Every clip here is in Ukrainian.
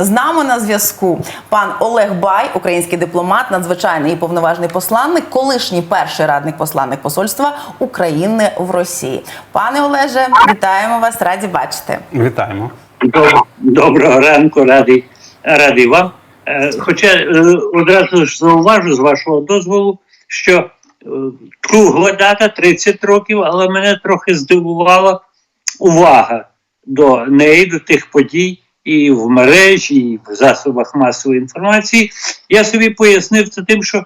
З нами на зв'язку пан Олег Бай, український дипломат, надзвичайний і повноважний посланник, колишній перший радник посланник посольства України в Росії. Пане Олеже, вітаємо вас, раді бачити. Вітаємо. Доброго ранку, радий, радий вам. Е, Хоча е, одразу ж зауважу з вашого дозволу, що е, кругла дата 30 років, але мене трохи здивувала увага до неї, до тих подій і в мережі, і в засобах масової інформації. Я собі пояснив це тим, що е,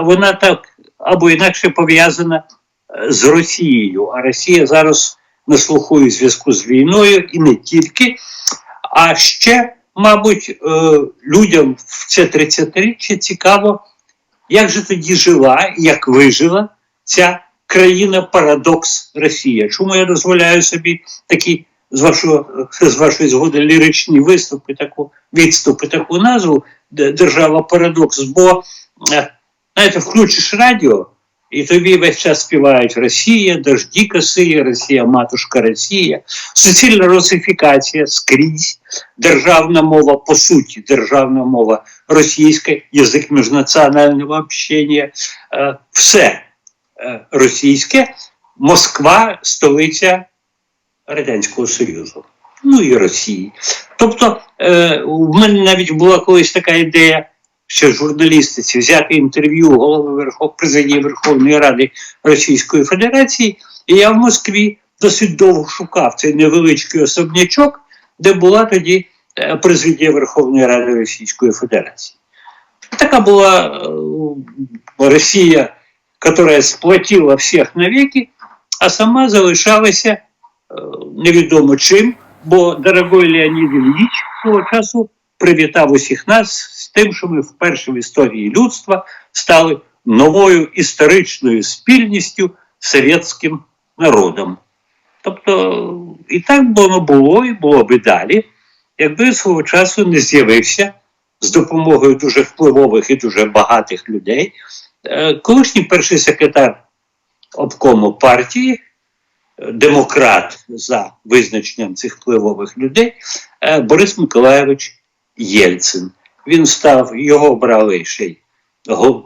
вона так або інакше пов'язана е, з Росією, а Росія зараз на слуху у зв'язку з війною і не тільки. А ще, мабуть, е, людям в це 30-річчя цікаво, як же тоді жила, як вижила ця країна-парадокс Росія. Чому я дозволяю собі такі з вашого з вашої згоди ліричні виступи, таку відступи, таку назву держава парадокс? Бо е, знаєте, включиш радіо, і тобі весь час співають Росія, дожді косиє, Росія, матушка Росія, суцільна русифікація скрізь, державна мова, по суті, державна мова російська, язик міжнаціонального общення, е, все е, російське, Москва, столиця Радянського Союзу. Ну і Росії. Тобто, е, в мене навіть була колись така ідея, ще журналістиці, взяти інтерв'ю голови Верхов... президії Верховної Ради Російської Федерації, і я в Москві досить довго шукав цей невеличкий особнячок, де була тоді е, президія Верховної Ради Російської Федерації. Така була е, Росія, яка сплотила всіх навіки, а сама залишалася невідомо чим, бо дорогой Леонід Ільїч свого часу привітав усіх нас з тим, що ми вперше в історії людства стали новою історичною спільністю совєтським народом. Тобто, і так воно було, і було би далі, якби свого часу не з'явився з допомогою дуже впливових і дуже багатих людей, е, колишній перший секретар обкому партії, е, демократ за визначенням цих впливових людей, е, Борис Миколаєвич Єльцин. Він став, його обрали ще й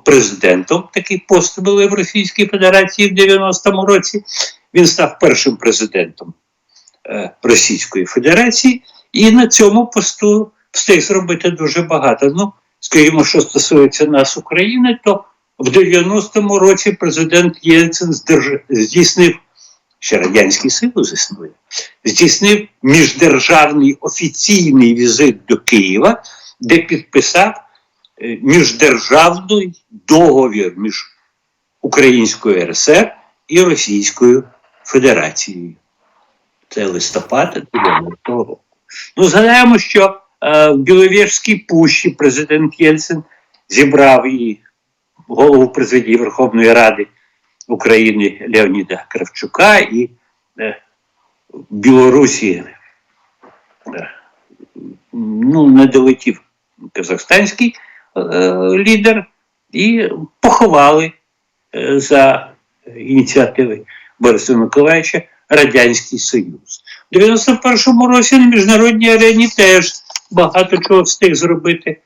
президентом. Такий пост були в Російській Федерації в 90-му році. Він став першим президентом е, Російської Федерації, і на цьому посту встиг зробити дуже багато. Ну, скажімо, що стосується нас, України, то в 90-му році президент Єльцин здійснив ще Радянський Союз існує, здійснив міждержавний офіційний візит до Києва, де підписав е, міждержавний договір між Українською РСР і Російською Федерацією. Це листопад 90-го року. Ну, згадаємо, що е, в Біловежській пущі президент Єльцин зібрав і голову президії Верховної Ради України Леоніда Кравчука і е, Білорусі е, ну, не долетів казахстанський е, лідер і поховали е, за ініціативи Бориса Миколаївича Радянський Союз. У 91-му році на міжнародній арені теж багато чого встиг зробити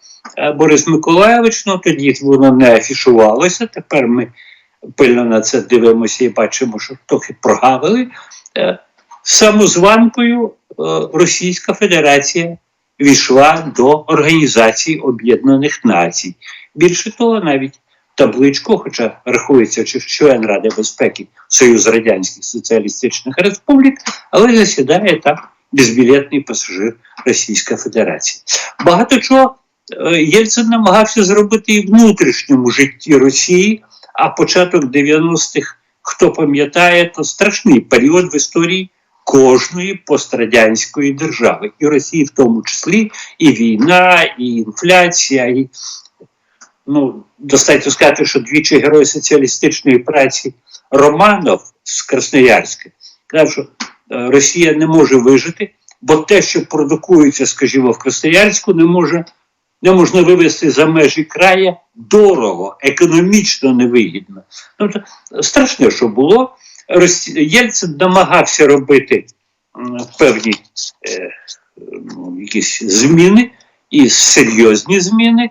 Борис Миколаївич, ну тоді воно не афішувалося. Тепер ми пильно на це дивимося і бачимо, що трохи прогавили. Е, Самозванкою е, Російська Федерація війшла до Організації Об'єднаних Націй. Більше того, навіть табличку, хоча рахується член Ради безпеки Союз Радянських Соціалістичних Республік, але засідає там безбілетний пасажир Російська Федерація. Багато чого е, Єльцин намагався зробити і внутрішньому житті Росії, а початок 90-х, хто пам'ятає, то страшний період в історії кожної пострадянської держави, і Росії в тому числі, і війна, і інфляція, і ну, достатньо сказати, що двічі герой соціалістичної праці Романов з Красноярська казав, що е, Росія не може вижити, бо те, що продукується, скажімо, в Красноярську, не може не можна вивезти за межі края дорого, економічно невигідно. Тобто страшне, що було. Єльцин намагався робити певні е, якісь зміни, і серйозні зміни,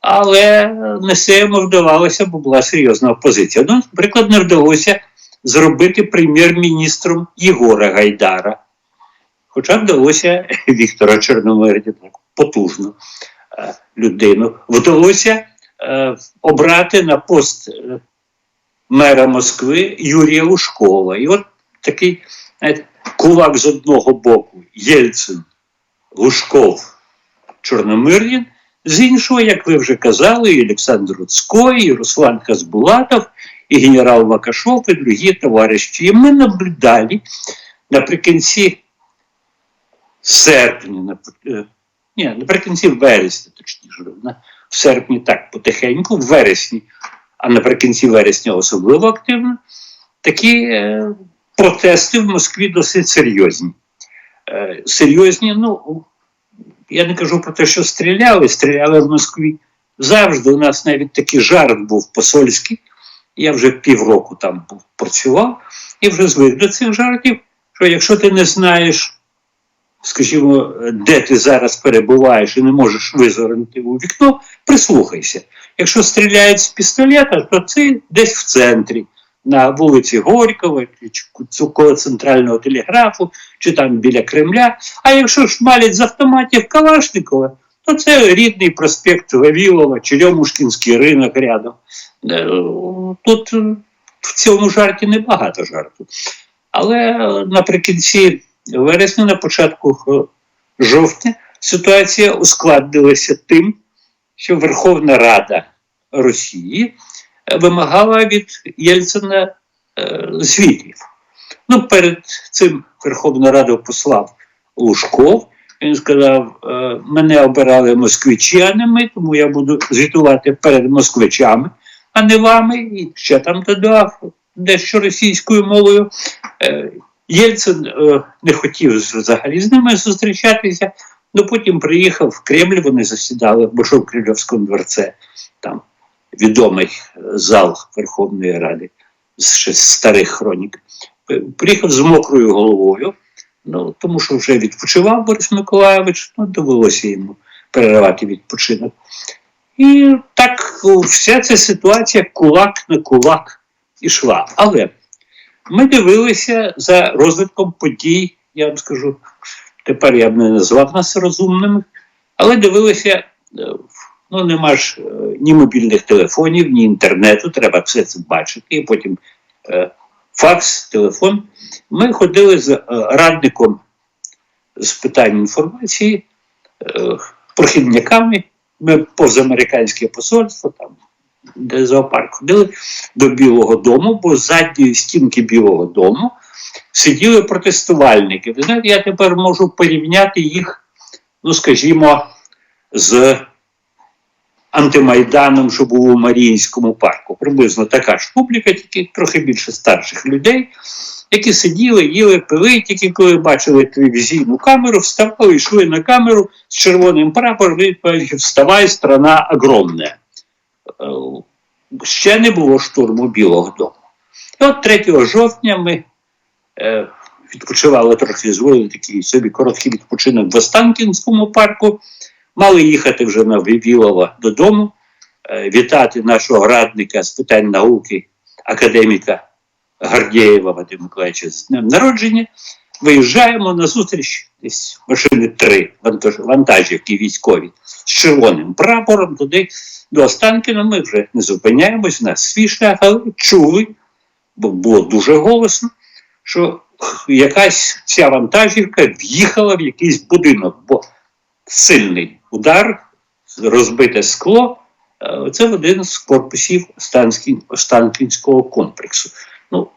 але не все йому вдавалося, бо була серйозна опозиція. Ну, наприклад, не вдалося зробити прем'єр-міністром Єгора Гайдара. Хоча вдалося Віктора Чорномирдіна, потужну е, людину, вдалося е, обрати на пост е, мера Москви Юрія Лужкова. І от такий знаєте, кулак з одного боку Єльцин, Лужков, Чорномирдін, з іншого, як ви вже казали, і Олександр Руцький, і Руслан Хазбулатов, і генерал Макашов, і другі товариші. І ми наблюдали наприкінці серпня, е, ні, наприкінці вересня, точніше, в серпні так потихеньку, в вересні, а наприкінці вересня особливо активно, такі е, протести в Москві досить серйозні. Е, серйозні, ну, я не кажу про те, що стріляли, стріляли в Москві. Завжди у нас навіть такий жарт був посольський. Я вже півроку там працював і вже звик до цих жартів, що якщо ти не знаєш, скажімо, де ти зараз перебуваєш і не можеш визирнути у вікно, прислухайся. Якщо стріляють з пістолета, то це десь в центрі, на вулиці Горького, чи коло центрального телеграфу, чи там біля Кремля. А якщо ж малять з автоматів Калашникова, то це рідний проспект Вавілова чи Льомушкінський ринок рядом. Е, Тут в цьому жарті небагато жарту. Але е, наприкінці вересня, на початку жовтня, ситуація ускладнилася тим, що Верховна Рада Росії е, вимагала від Єльцина е, звітів. Ну, перед цим Верховна Рада послав Лужков. Він сказав: е, мене обирали москвичі, а не ми, тому я буду звітувати перед москвичами, а не вами. І ще там додав дещо російською мовою. Єльцин е, не хотів взагалі з ними зустрічатися, ну потім приїхав в Кремль, вони засідали бо що в Кремлівському дворце, там відомий е, зал Верховної Ради з ще старих хронік. Е, Приїхав з мокрою головою, ну, тому що вже відпочивав Борис Миколайович, ну, довелося йому переривати відпочинок. І так вся ця ситуація кулак на кулак ішла. Але ми дивилися за розвитком подій, я вам скажу, тепер я б не назвав нас розумними, але дивилися, е, ну нема ж е, ні мобільних телефонів, ні інтернету, треба все це бачити, і потім е, факс, телефон. Ми ходили з е, радником з питань інформації, е, прохідниками, ми повз американське посольство, там, де зоопарк ходили до Білого Дому, бо з задньої стінки Білого Дому сиділи протестувальники. Ви знаєте, я тепер можу порівняти їх, ну скажімо, з антимайданом, що був у Маріїнському парку. Приблизно така ж публіка, тільки трохи більше старших людей, які сиділи, їли, пили, тільки коли бачили телевізійну камеру, вставали, йшли на камеру з червоним прапором, і вставай, страна огромна. Ще не було штурму Білого Дому. І от 3 жовтня ми е, відпочивали трохи, зволили такий собі короткий відпочинок в Останкінському парку. Мали їхати вже на Вівілова додому, е, вітати нашого радника з питань науки, академіка Гардєєва Вадима Миколаївича з днем народження. Виїжджаємо на зустріч десь машини три вантажівки військові з червоним прапором туди до Останкіна. Ми вже не зупиняємось, у нас свій шлях, але чули, бо було дуже голосно, що якась ця вантажівка в'їхала в якийсь будинок, бо сильний удар, розбите скло. е, Це один з корпусів Останкінського комплексу. Ну,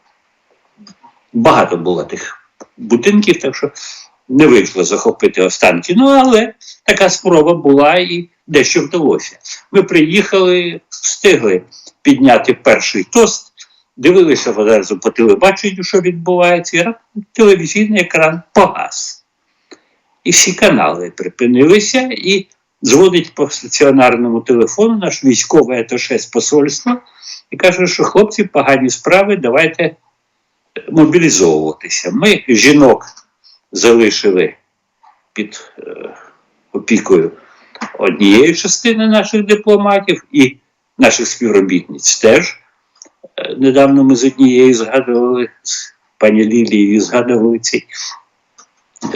багато було тих будинків, так що не вийшло захопити останки. Ну, але така спроба була і дещо вдалося. Ми приїхали, встигли підняти перший тост, дивилися одразу по телебаченню, що відбувається, і телевізійний екран погас. І всі канали припинилися, і дзвонить по стаціонарному телефону наш військовий аташе з посольства і каже, що хлопці погані справи, давайте мобілізовуватися. Ми жінок залишили під е, опікою однієї частини наших дипломатів і наших співробітниць теж. Е, Недавно ми з однією згадували, з пані Лілією згадували цей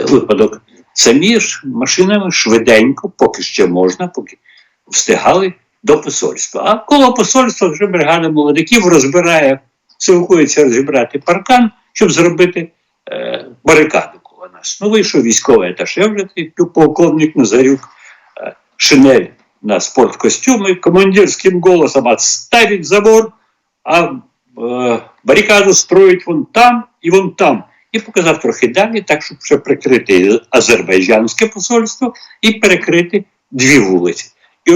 випадок. Самі ж машинами швиденько, поки ще можна, поки встигали до посольства. А коло посольства вже бригада молодиків розбирає, силкується розібрати паркан, щоб зробити е, барикаду коло нас. Ну, вийшов військовий аташе, вже полковник Назарюк, е, шинель на спорткостюмі, командирським голосом «Отставить забор, а е, барикаду строїть вон там і вон там. І показав трохи далі, так, щоб ще прикрити азербайджанське посольство і перекрити дві вулиці. І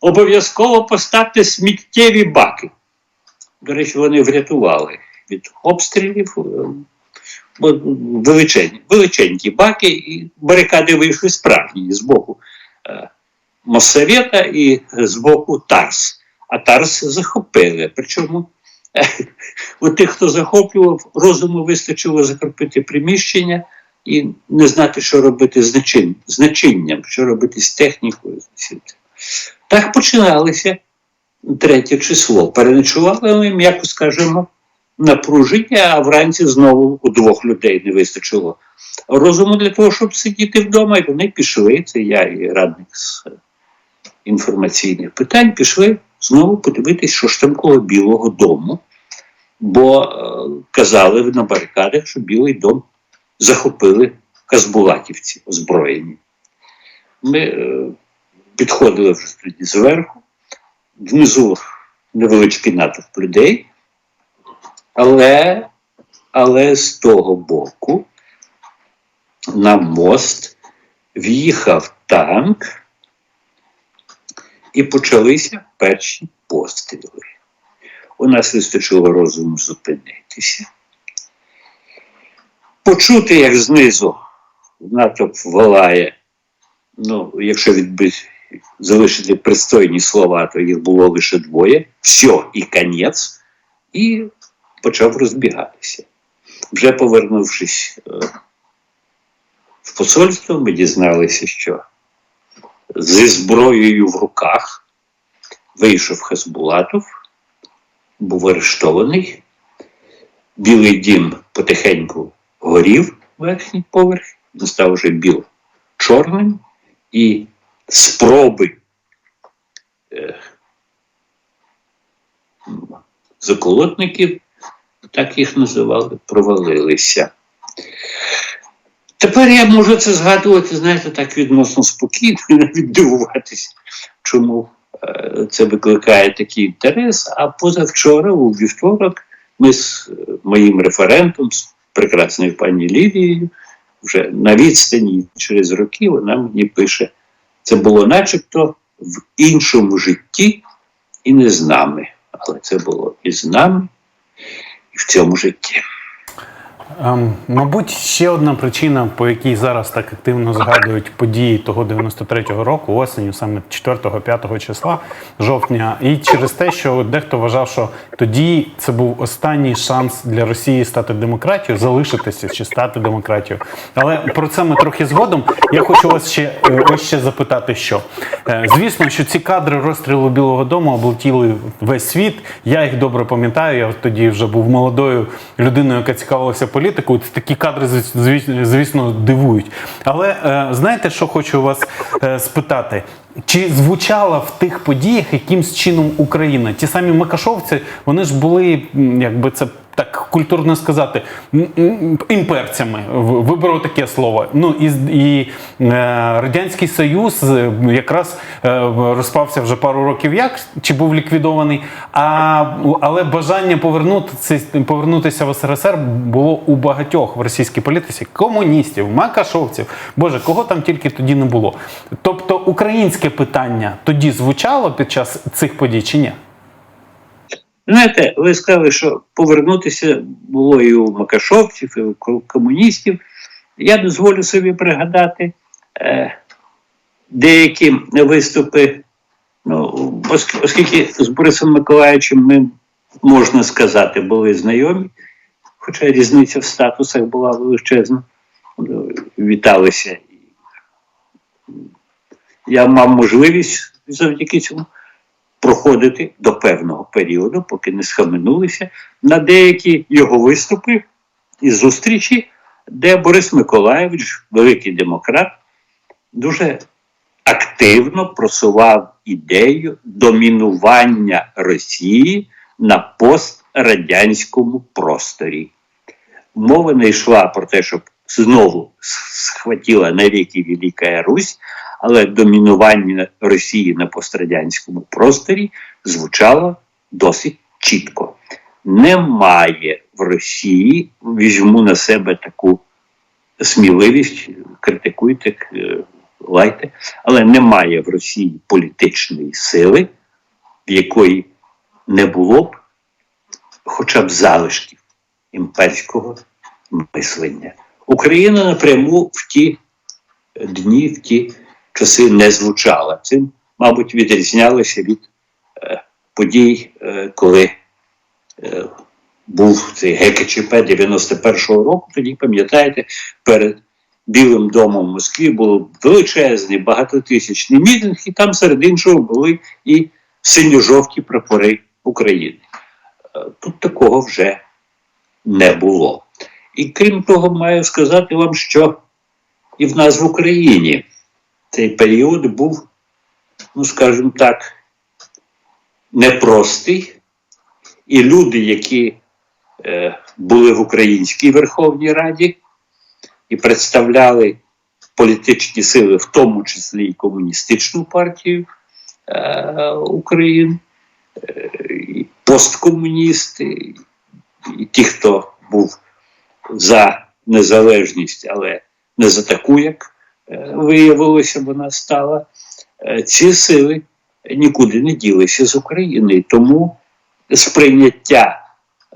обов'язково поставте сміттєві баки. До речі, вони врятували від обстрілів е, бо величезні, величенькі баки, і барикади вийшли справжні з боку е, Моссовета і з боку Тарс. А Тарс захопили. Причому е, у тих, хто захоплював, розуму вистачило закріпити приміщення і не знати, що робити з начин, начинням, що робити з технікою. Так починалося третє число. Переночували ми, м'яко скажемо, напруження, а вранці знову у двох людей не вистачило розуму для того, щоб сидіти вдома, і вони пішли. Це я і радник з інформаційних питань, пішли знову подивитись, що ж там коло Білого дому. Бо е, казали на барикадах, що Білий дом захопили казбулатівці озброєні. Ми е, підходили вже тоді зверху, внизу невеличкий натовп людей, але, але з того боку на мост в'їхав танк і почалися перші постріли. У нас вистачило розуму зупинитися. Почути, як знизу натовп волає, ну, якщо відбити, залишити пристойні слова, то їх було лише двоє. Все і конець, і почав розбігатися. Вже повернувшись е, в посольство, ми дізналися, що зі зброєю в руках вийшов Хасбулатов, був арештований. Білий дім потихеньку горів верхній поверх, він став вже біло-чорним, і спроби е, заколотників, так їх називали, провалилися. Тепер я можу це згадувати, знаєте, так відносно спокійно і навіть дивуватися, чому е, це викликає такий інтерес. А позавчора, у вівторок, ми з е, моїм референтом, з прекрасною пані Лілією, вже на відстані через роки вона мені пише: це було начебто в іншому житті і не з нами. Але це було і з нами, і в цьому житті. Ем, мабуть, ще одна причина, по якій зараз так активно згадують події того 93-го року, осенью, саме 4-5 числа жовтня, і через те, що дехто вважав, що тоді це був останній шанс для Росії стати демократією, залишитися чи стати демократією. Але про це ми трохи згодом. Я хочу вас ще е, ось ще запитати, що Е, звісно, що ці кадри розстрілу Білого Дому облетіли весь світ. Я їх добре пам'ятаю. Я тоді вже був молодою людиною, яка цікавилася політикою. Такі кадри, звіс- звіс- звісно, дивують. Але е, знаєте, що хочу у вас е, спитати? Чи звучала в тих подіях якимсь чином Україна? Ті самі Макашовці, вони ж були, якби це так культурно сказати, імперцями. В- Виберу таке слово. Ну і, і е, Радянський Союз е, якраз е, розпався вже пару років як, чи був ліквідований. А, але бажання повернутися, повернутися в СРСР було у багатьох в російській політиці комуністів, макашовців. Боже, кого там тільки тоді не було. Тобто українське питання тоді звучало під час цих подій чи ні? Знаєте, ви сказали, що повернутися було і у Макашовців, і у комуністів. Я дозволю собі пригадати е, деякі виступи, ну, оскільки з Борисом Миколаївичем ми, можна сказати, були знайомі, хоча різниця в статусах була величезна. Ну, Віталися я мав можливість завдяки цьому проходити до певного періоду, поки не схаменулися на деякі його виступи і зустрічі, де Борис Миколаєвич, великий демократ, дуже активно просував ідею домінування Росії на пострадянському просторі. Мова не йшла про те, щоб знову схватила навіки Велика Русь, але домінування Росії на пострадянському просторі звучало досить чітко. Немає в Росії, візьму на себе таку сміливість, критикуйте, е, лайте, але немає в Росії політичної сили, в якої не було б хоча б залишків імперського мислення. Україна напряму в ті дні, в ті часи не звучала. Цим, мабуть, відрізнялося від е, подій, е, коли е, був цей ГКЧП 91-го року. Тоді, пам'ятаєте, перед Білим домом в Москві було величезний багатотисячний мітинг, і там серед іншого були і синьо-жовті прапори України. Е, Тут такого вже не було. І крім того, маю сказати вам, що і в нас в Україні цей період був, ну скажімо так, непростий. І люди, які е, були в Українській Верховній Раді і представляли політичні сили, в тому числі і комуністичну партію е, України, е, посткомуністи, і ті, хто був за незалежність, але не за таку, як е, виявилося, вона стала, е, ці сили нікуди не ділися з України. Тому сприйняття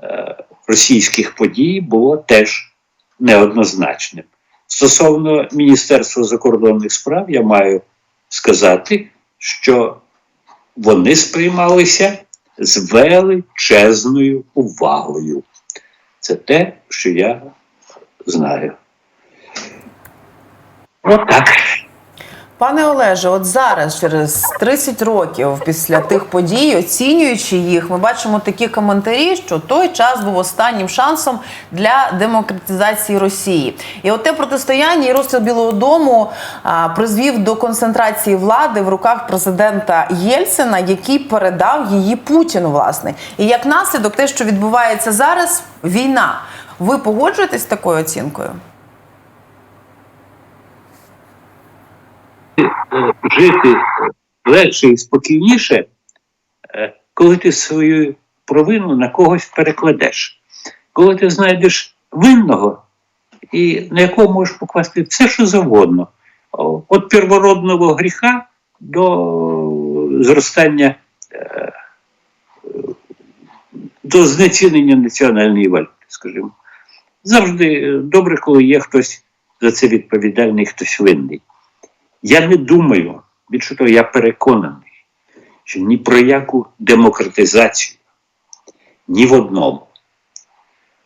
е, російських подій було теж неоднозначним. Стосовно Міністерства закордонних справ, я маю сказати, що вони сприймалися з величезною увагою. Це те, що я знаю. Отак. Пане Олеже, от зараз, через 30 років після тих подій, оцінюючи їх, ми бачимо такі коментарі, що той час був останнім шансом для демократизації Росії. І от те протистояння і розстріл Білого Дому а, призвів до концентрації влади в руках президента Єльцина, який передав її Путіну, власне. І як наслідок, те, що відбувається зараз, війна. Ви погоджуєтесь з такою оцінкою? Жити легше і спокійніше, е, коли ти свою провину на когось перекладеш. Коли ти знайдеш винного, і на якого можеш покласти все, що завгодно. От первородного гріха до зростання, е, до знецінення національної валюти, скажімо. Завжди добре, коли є хтось за це відповідальний, хтось винний. Я не думаю, більше того, я переконаний, що ні про яку демократизацію ні в одному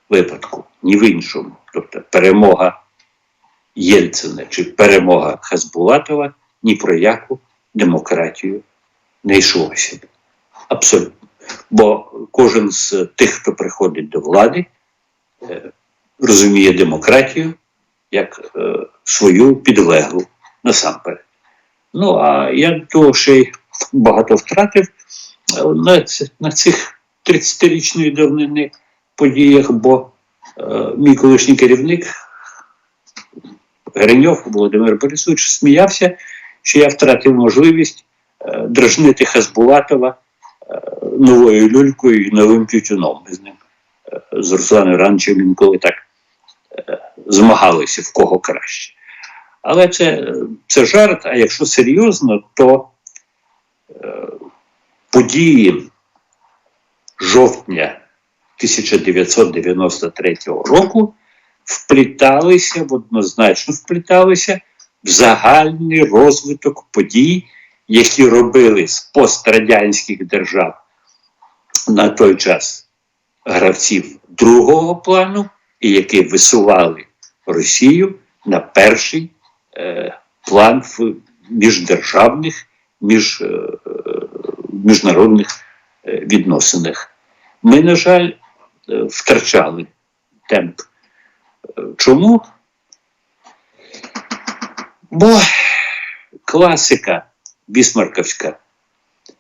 випадку, ні в іншому, тобто перемога Єльцина чи перемога Хасбулатова, ні про яку демократію не йшлося. Абсолютно. Бо кожен з тих, хто приходить до влади, е, розуміє демократію як е, свою підлеглу насамперед. Ну, а я того ще й багато втратив на, на цих 30-річної давнини подіях, бо е, мій колишній керівник Гриньов Володимир Борисович сміявся, що я втратив можливість е, дражнити Хасбулатова е, новою люлькою і новим тютюном. З ним е, з Русланом Івановичем інколи так е, змагалися, в кого краще. Але це, це жарт, а якщо серйозно, то е, події жовтня 1993 року впліталися однозначно впліталися в загальний розвиток подій, які робили з пострадянських держав на той час гравців другого плану, і які висували Росію на перший е, план в міждержавних, між, е, міжнародних е, відносинах. Ми, на жаль, втрачали темп. Чому? Бо класика бісмарківська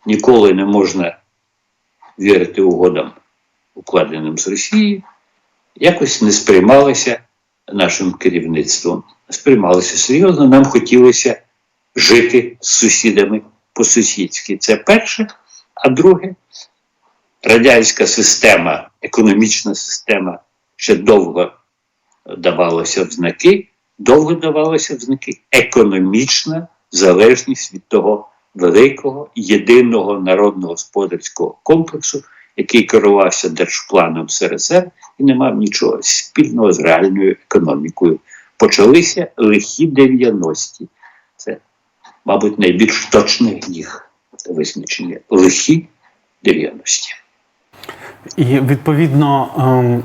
ніколи не можна вірити угодам, укладеним з Росією, якось не сприймалася нашим керівництвом. Сприймалася серйозно, нам хотілося жити з сусідами по-сусідськи. Це перше. А друге, радянська система, економічна система ще довго давалася в знаки, довго давалася в знаки економічна залежність від того великого єдиного народного господарського комплексу, який керувався держпланом СРСР і не мав нічого спільного з реальною економікою. Почалися лихі 90-ті. Це, мабуть, найбільш точне їх визначення. Лихі 90-ті. І відповідно, ем,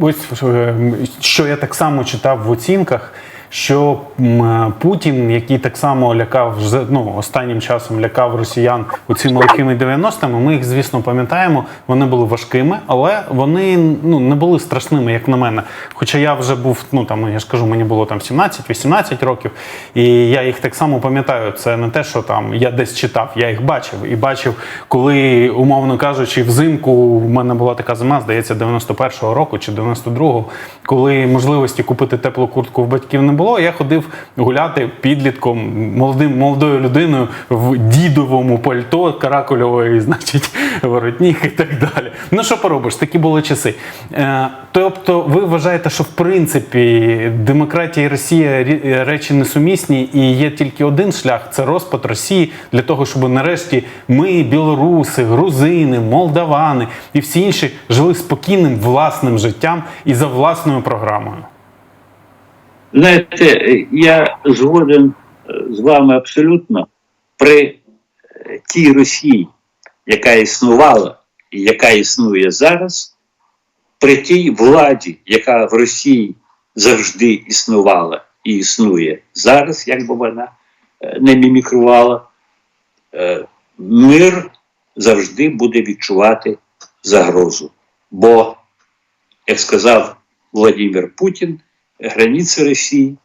ось ем, що я так само читав в оцінках. Що е, Путін, який так само лякав ну, останнім часом лякав росіян у цими лихими 90-ми, ми їх, звісно, пам'ятаємо. Вони були важкими, але вони ну, не були страшними, як на мене. Хоча я вже був, ну там я ж кажу, мені було там 17-18 років, і я їх так само пам'ятаю. Це не те, що там я десь читав, я їх бачив і бачив, коли, умовно кажучи, взимку в мене була така зима, здається, 91-го року чи 92-го, коли можливості купити теплу куртку в батьків не було. Я ходив гуляти підлітком, молодим молодою людиною в дідовому пальто, каракульової, значить, воротник і так далі. Ну що поробиш, такі були часи. Е, тобто, ви вважаєте, що в принципі демократія і Росія речі несумісні, і є тільки один шлях це розпад Росії для того, щоб нарешті ми, білоруси, грузини, молдавани і всі інші жили спокійним власним життям і за власною програмою. Знаєте, я згоден е, з вами абсолютно при е, тій Росії, яка існувала і яка існує зараз, при тій владі, яка в Росії завжди існувала і існує зараз, як би вона е, не мімікрувала, мир завжди буде відчувати загрозу. Бо, як сказав Владимир Путін, границы России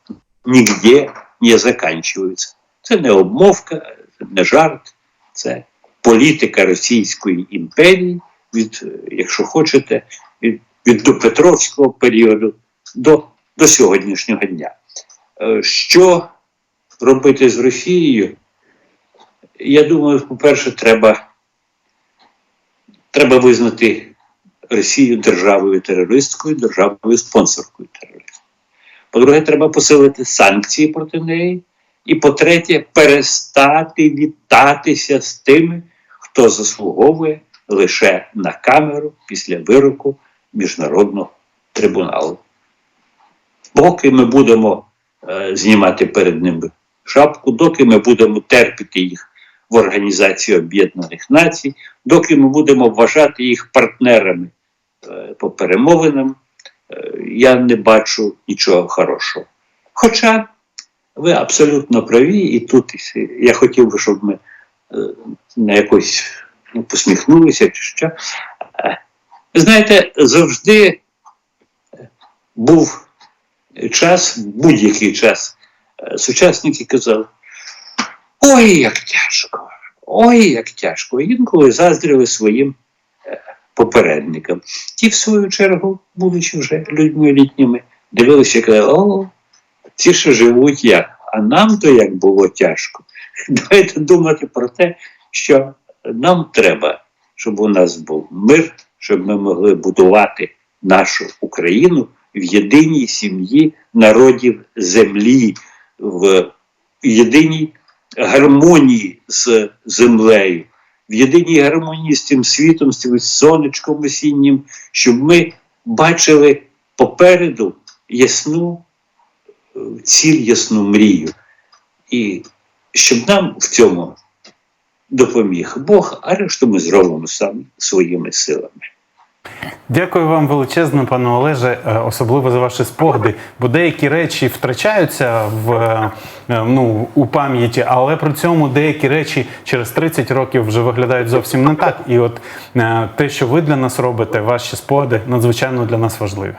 нигде не заканчиваются. Це не обмовка, це не жарт, це політика Російської імперії від, якщо хочете, від, від допетровського періоду до, до сьогоднішнього дня. Е, Що робити з Росією? Я думаю, по-перше, треба, треба визнати Росію державою терористською, державою спонсоркою тероризму. По-друге, треба посилити санкції проти неї. І по-третє, перестати вітатися з тими, хто заслуговує лише на камеру після вироку міжнародного трибуналу. Поки ми будемо е, знімати перед ними шапку, доки ми будемо терпіти їх в Організації Об'єднаних Націй, доки ми будемо вважати їх партнерами е, по перемовинам, я не бачу нічого хорошого. Хоча ви абсолютно праві, і тут я хотів би, щоб ми е, на якось ну, посміхнулися чи що. Е, знаєте, завжди був час, будь-який час, е, сучасники казали: ой, як тяжко, ой, як тяжко. Інколи заздрили своїм е, попередникам. Ті, в свою чергу, будучи вже людьми літніми, дивилися і казали, о, ці ще живуть як, а нам то як було тяжко. Давайте думати про те, що нам треба, щоб у нас був мир, щоб ми могли будувати нашу Україну в єдиній сім'ї народів землі, в єдиній гармонії з землею, в єдиній гармонії з цим світом, з цим сонечком осіннім, щоб ми бачили попереду ясну е, ціль, ясну мрію. І щоб нам в цьому допоміг Бог, а решту ми зробимо самі своїми силами. Дякую вам величезно, пане Олеже, е, особливо за ваші спогади. Бо деякі речі втрачаються в е, е, ну у пам'яті, але при цьому деякі речі через 30 років вже виглядають зовсім не так. І от те, що ви для нас робите, ваші спогади надзвичайно для нас важливі.